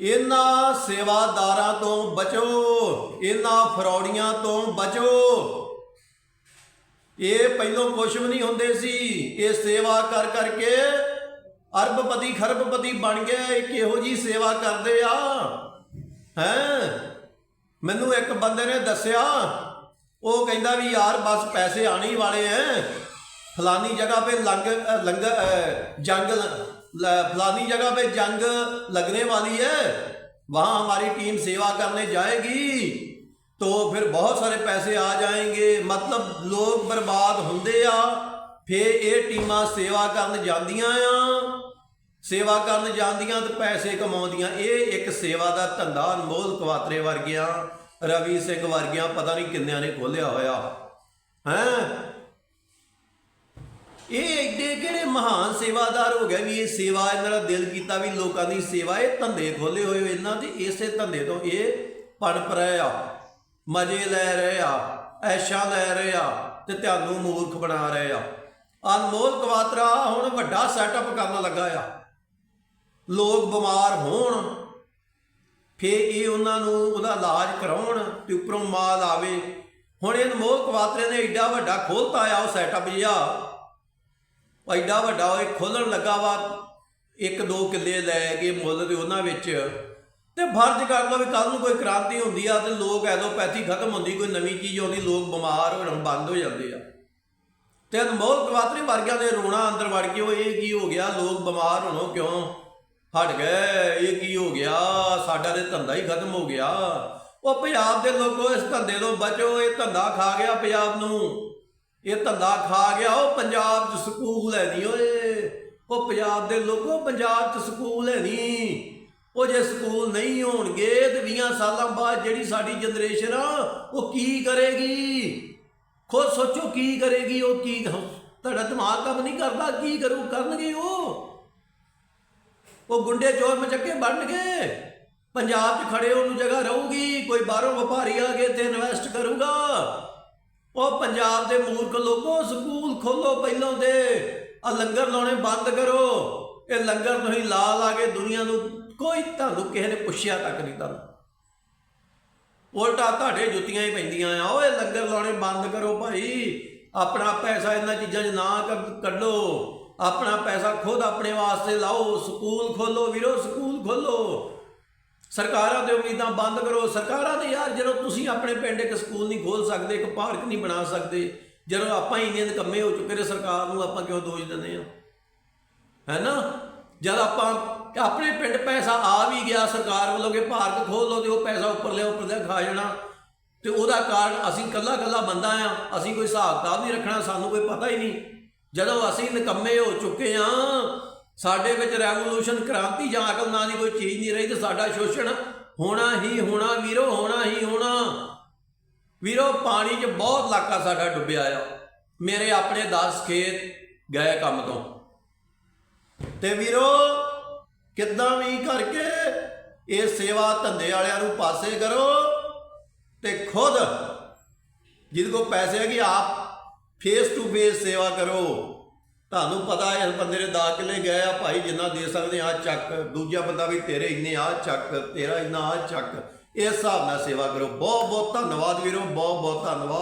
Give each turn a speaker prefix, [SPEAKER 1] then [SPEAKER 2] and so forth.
[SPEAKER 1] ਇਹਨਾਂ ਸੇਵਾਦਾਰਾਂ ਤੋਂ ਬਚੋ, ਇਹਨਾਂ ਫਰੌੜੀਆਂ ਤੋਂ ਬਚੋ। ਇਹ ਪਹਿਲੋਂ ਕੁਛ ਵੀ ਨਹੀਂ ਹੁੰਦੇ ਸੀ, ਇਹ ਸੇਵਾ ਕਰ ਕਰਕੇ ਅਰਬਪਤੀ ਖਰਬਪਤੀ ਬਣ ਗਏ, ਇਹ ਕਿਹੋ ਜੀ ਸੇਵਾ ਕਰਦੇ ਆ? ਹੈ? ਮੈਨੂੰ ਇੱਕ ਬੰਦੇ ਨੇ ਦੱਸਿਆ, ਉਹ ਕਹਿੰਦਾ ਵੀ ਯਾਰ ਬਸ ਪੈਸੇ ਆਣੇ ਵਾਲੇ ਐ। ਫਲਾਨੀ ਜਗ੍ਹਾ पे लंग लंग जंग ल- फलानी जगह पे जंग लगने वाली है वहां हमारी टीम सेवा करने जाएगी तो फिर बहुत सारे पैसे आ जाएंगे मतलब लोग बर्बाद ਹੁੰਦੇ ਆ ਫਿਰ ਇਹ ਟੀਮਾਂ ਸੇਵਾ ਕਰਨ ਜਾਂਦੀਆਂ ਆ ਸੇਵਾ ਕਰਨ ਜਾਂਦੀਆਂ ਤੇ ਪੈਸੇ ਕਮਾਉਂਦੀਆਂ ਇਹ ਇੱਕ ਸੇਵਾ ਦਾ ਧੰਦਾ ਅਨਮੋਲ ਕਵਾਤਰੇ ਵਰਗਿਆਂ ਰਵੀ ਸਿੰਘ ਵਰਗਿਆਂ ਪਤਾ ਨਹੀਂ ਕਿੰਨਿਆਂ ਨੇ ਖੋਲਿਆ ਹੋਇਆ ਹੈ ਇਹ ਏਡੇ ਕਿਹੜੇ ਮਹਾਨ ਸੇਵਾਦਾਰ ਹੋ ਗਿਆ ਵੀ ਇਹ ਸੇਵਾ ਇਹਨਾਂ ਦਾ ਦਿਲ ਕੀਤਾ ਵੀ ਲੋਕਾਂ ਦੀ ਸੇਵਾ ਇਹ ਧੰਦੇ ਖੋਲੇ ਹੋਏ ਇਹਨਾਂ ਦੇ, ਇਸੇ ਧੰਦੇ ਤੋਂ ਇਹ ਪੜਪ ਰਹੇ ਆ, ਮਜ਼ੇ ਲੈ ਰਹੇ ਆ, ਐਸ਼ਾ ਲੈ ਰਹੇ ਆ ਤੇ ਤੁਹਾਨੂੰ ਮੂਰਖ ਬਣਾ ਰਹੇ ਆ। ਅਨਮੋਲ ਕਵਾਤਰਾ ਹੁਣ ਵੱਡਾ ਸੈਟਅਪ ਕਰਨ ਲੱਗਾ ਆ। ਲੋਕ ਬਿਮਾਰ ਹੋਣ ਫੇ ਇਹ ਉਹਨਾਂ ਨੂੰ ਉਹਦਾ ਇਲਾਜ ਕਰਾਉਣ ਤੇ ਉੱਪਰੋਂ ਮਾਲ ਆਵੇ। ਹੁਣ ਇਹ ਅਨਮੋਲ ਕਵਾਤਰੇ ਨੇ ਐਡਾ ਵੱਡਾ ਖੋਲਤਾ ਆ ਉਹ ਸੈਟਅਪ ਜਿਹਾ। ਐਡਾ ਵੱਡਾ ਉਹ ਖੋਲਣ ਲੱਗਾ ਵਾ, ਇੱਕ ਦੋ ਕਿੱਲੇ ਲੈ ਕੇ ਮੁੱਲ ਦੇ ਉਹਨਾਂ ਵਿੱਚ। ਤੇ ਫਰਜ਼ ਕਰ ਲਓ ਵੀ ਕੱਲ ਨੂੰ ਕੋਈ ਕ੍ਰਾਂਤੀ ਹੁੰਦੀ ਆ ਤੇ ਲੋਕ ਐਲੋਪੈਥੀ ਖਤਮ ਹੁੰਦੀ, ਕੋਈ ਨਵੀਂ ਚੀਜ਼ ਆਉਂਦੀ, ਲੋਕ ਬਿਮਾਰ ਹੋਣ ਬੰਦ ਹੋ ਜਾਂਦੇ ਆ। ਤੇ ਅਨਮੋਲ ਕਵਾਤਰੀ ਵਰਗਿਆਂ ਦੇ ਰੋਣਾ ਅੰਦਰ ਵੜ ਕੇ ਉਹ ਇਹ ਕੀ ਹੋ ਗਿਆ, ਲੋਕ ਬਿਮਾਰ ਹੋਣੋਂ ਕਿਉਂ? ਹਟ ਗਏ, ਇਹ ਕੀ ਹੋ ਗਿਆ? ਸਾਡਾ ਤੇ ਧੰਦਾ ਹੀ ਖਤਮ ਹੋ ਗਿਆ। ਉਹ ਪੰਜਾਬ ਦੇ ਲੋਕੋ ਇਸ ਧੰਦੇ ਤੋਂ ਬਚੋ, ਇਹ ਧੰਦਾ ਖਾ ਗਿਆ ਪੰਜਾਬ ਨੂੰ। ਇਹ ਧੰਦਾ ਖਾ ਗਿਆ, ਉਹ ਪੰਜਾਬ 'ਚ ਸਕੂਲ ਹੈ ਨਹੀਂ ਓਏ। ਉਹ ਪੰਜਾਬ ਦੇ ਲੋਕੋ ਪੰਜਾਬ 'ਚ ਸਕੂਲ ਹੈ ਨਹੀਂ ਉਹ ਜੇ ਸਕੂਲ ਨਹੀਂ ਹੋਣਗੇ ਤੇ 20 ਸਾਲਾਂ ਬਾਅਦ ਜਿਹੜੀ ਸਾਡੀ ਜਨਰੇਸ਼ਨ ਆ, ਉਹ ਕੀ ਕਰੇਗੀ? ਖੁਦ ਸੋਚੋ ਕੀ ਕਰੇਗੀ ਉਹ ਕੀ ਤੁਹਾਡਾ ਦਿਮਾਗ ਕੰਮ ਨਹੀਂ ਕਰਦਾ, ਕੀ ਕਰੂ, ਕਰਨਗੇ ਉਹ? ਉਹ ਗੁੰਡੇ ਚੋਰ ਮਚੱਕੇ ਬਣਨਗੇ। ਪੰਜਾਬ 'ਚ ਖੜੇ ਉਹਨੂੰ ਜਗ੍ਹਾ ਰਹੂਗੀ, ਕੋਈ ਬਾਹਰੋਂ ਵਪਾਰੀ ਆ ਕੇ ਤੇ ਇਨਵੈਸਟ ਕਰੂਗਾ। ਉਹ ਪੰਜਾਬ ਦੇ ਮੂਰਖ ਲੋਕੋ, ਸਕੂਲ ਖੋਲੋ ਪਹਿਲਾਂ ਦੇ ਆ ਲੰਗਰ ਲਾਉਣੇ ਬੰਦ ਕਰੋ। ਇਹ ਲੰਗਰ ਤੁਸੀਂ ਲਾ ਲਾ ਕੇ ਦੁਨੀਆ ਨੂੰ ਕੋਈ ਤੁਹਾਨੂੰ ਕਿਸੇ ਨੇ ਪੁੱਛਿਆ ਤੱਕ ਨਹੀਂ ਤੁਹਾਨੂੰ। ਉਲਟਾ ਤੁਹਾਡੇ ਜੁੱਤੀਆਂ ਹੀ ਪੈਂਦੀਆਂ ਆ। ਓਏ ਲੰਗਰ ਲਾਉਣੇ ਬੰਦ ਕਰੋ ਭਾਈ। ਆਪਣਾ ਪੈਸਾ ਇਹਨਾਂ ਚੀਜ਼ਾਂ 'ਚ ਨਾ ਕੱਢੋ। ਆਪਣਾ ਪੈਸਾ ਖੁਦ ਆਪਣੇ ਵਾਸਤੇ ਲਾਓ। ਸਕੂਲ ਖੋਲੋ ਵੀਰੋ, ਸਕੂਲ ਖੋਲੋ। ਸਰਕਾਰਾਂ ਤੇ ਉਮੀਦਾਂ ਬੰਦ ਕਰੋ। ਸਰਕਾਰਾਂ ਦੇ ਯਾਰ, ਜਦੋਂ ਤੁਸੀਂ ਆਪਣੇ ਪਿੰਡ ਇੱਕ ਸਕੂਲ ਨਹੀਂ ਖੋਲ ਸਕਦੇ, ਇੱਕ ਪਾਰਕ ਨਹੀਂ ਬਣਾ ਸਕਦੇ, ਜਦੋਂ ਆਪਾਂ ਹੀ ਇੰਨੇ ਨਿਕੰਮੇ ਹੋ ਚੁੱਕੇ ਨੇ ਸਰਕਾਰ ਨੂੰ, ਆਪਾਂ ਕਿਉਂ ਦੋਸ਼ ਦਿੰਦੇ ਆ ਹੈ? ਨਾ ਜਦ ਆਪਾਂ ਆਪਣੇ ਪਿੰਡ ਪੈਸਾ ਆ ਵੀ ਗਿਆ ਸਰਕਾਰ ਵੱਲੋਂ ਕਿ ਪਾਰਕ ਖੋਲ ਲਓ ਤੇ ਉਹ ਪੈਸਾ ਉੱਪਰ ਲਿਆ ਉੱਪਰ ਲਿਆ ਖਾ ਜਾਣਾ। ਤੇ ਉਹਦਾ ਕਾਰਨ ਅਸੀਂ ਕੱਲਾ ਕੱਲਾ ਬੰਦਾ ਆ ਅਸੀਂ ਕੋਈ ਹਿਸਾਬ ਕਿਤਾਬ ਨਹੀਂ ਰੱਖਣਾ, ਸਾਨੂੰ ਕੋਈ ਪਤਾ ਹੀ ਨਹੀਂ। ਜਦੋਂ ਅਸੀਂ ਨਿਕੰਮੇ ਹੋ ਚੁੱਕੇ ਆ ਸਾਡੇ ਵਿੱਚ ਰੈਵੋਲੂਸ਼ਨ ਕ੍ਰਾਂਤੀ ਜਾਂ ਅਕਲ ਨਾਂ ਦੀ ਕੋਈ ਚੀਜ਼ ਨਹੀਂ ਰਹੀ ਤੇ ਸਾਡਾ ਸ਼ੋਸ਼ਣ ਹੋਣਾ ਹੀ ਹੋਣਾ, ਵੀਰੋ, ਹੋਣਾ ਹੀ ਹੋਣਾ। ਵੀਰੋ, ਪਾਣੀ 'ਚ ਬਹੁਤ ਇਲਾਕਾ ਸਾਡਾ ਡੁੱਬਿਆ ਆ। ਮੇਰੇ ਆਪਣੇ 10 ਖੇਤ ਗਏ ਕੰਮ ਤੋਂ। ਤੇ ਵੀਰੋ, ਕਿੱਦਾਂ ਵੀ ਕਰਕੇ ਇਹ ਸੇਵਾ ਧੰਦੇ ਵਾਲਿਆਂ ਨੂੰ ਪਾਸੇ ਕਰੋ ਤੇ ਖੁਦ ਜਿਹਦੇ ਕੋਲ ਪੈਸੇ ਹੈਗੇ, ਆਪ ਫੇਸ ਟੂ ਫੇਸ ਸੇਵਾ ਕਰੋ। ਤੁਹਾਨੂੰ ਪਤਾ ਇਸ ਬੰਦੇ ਨੇ 10 ਕਿੱਲੇ ਗਏ ਆ, ਭਾਈ ਜਿੰਨਾ ਦੇ ਸਕਦੇ ਆ, ਚੱਕ। ਦੂਜਾ ਬੰਦਾ ਵੀ ਤੇਰੇ ਇੰਨੇ ਆ, ਚੱਕ। ਤੇਰਾ ਇੰਨਾ ਆ, ਚੱਕ। ਇਸ ਹਿਸਾਬ ਨਾਲ ਸੇਵਾ ਕਰੋ। ਬਹੁਤ ਬਹੁਤ ਧੰਨਵਾਦ ਵੀਰੋ ਬਹੁਤ ਬਹੁਤ ਧੰਨਵਾਦ।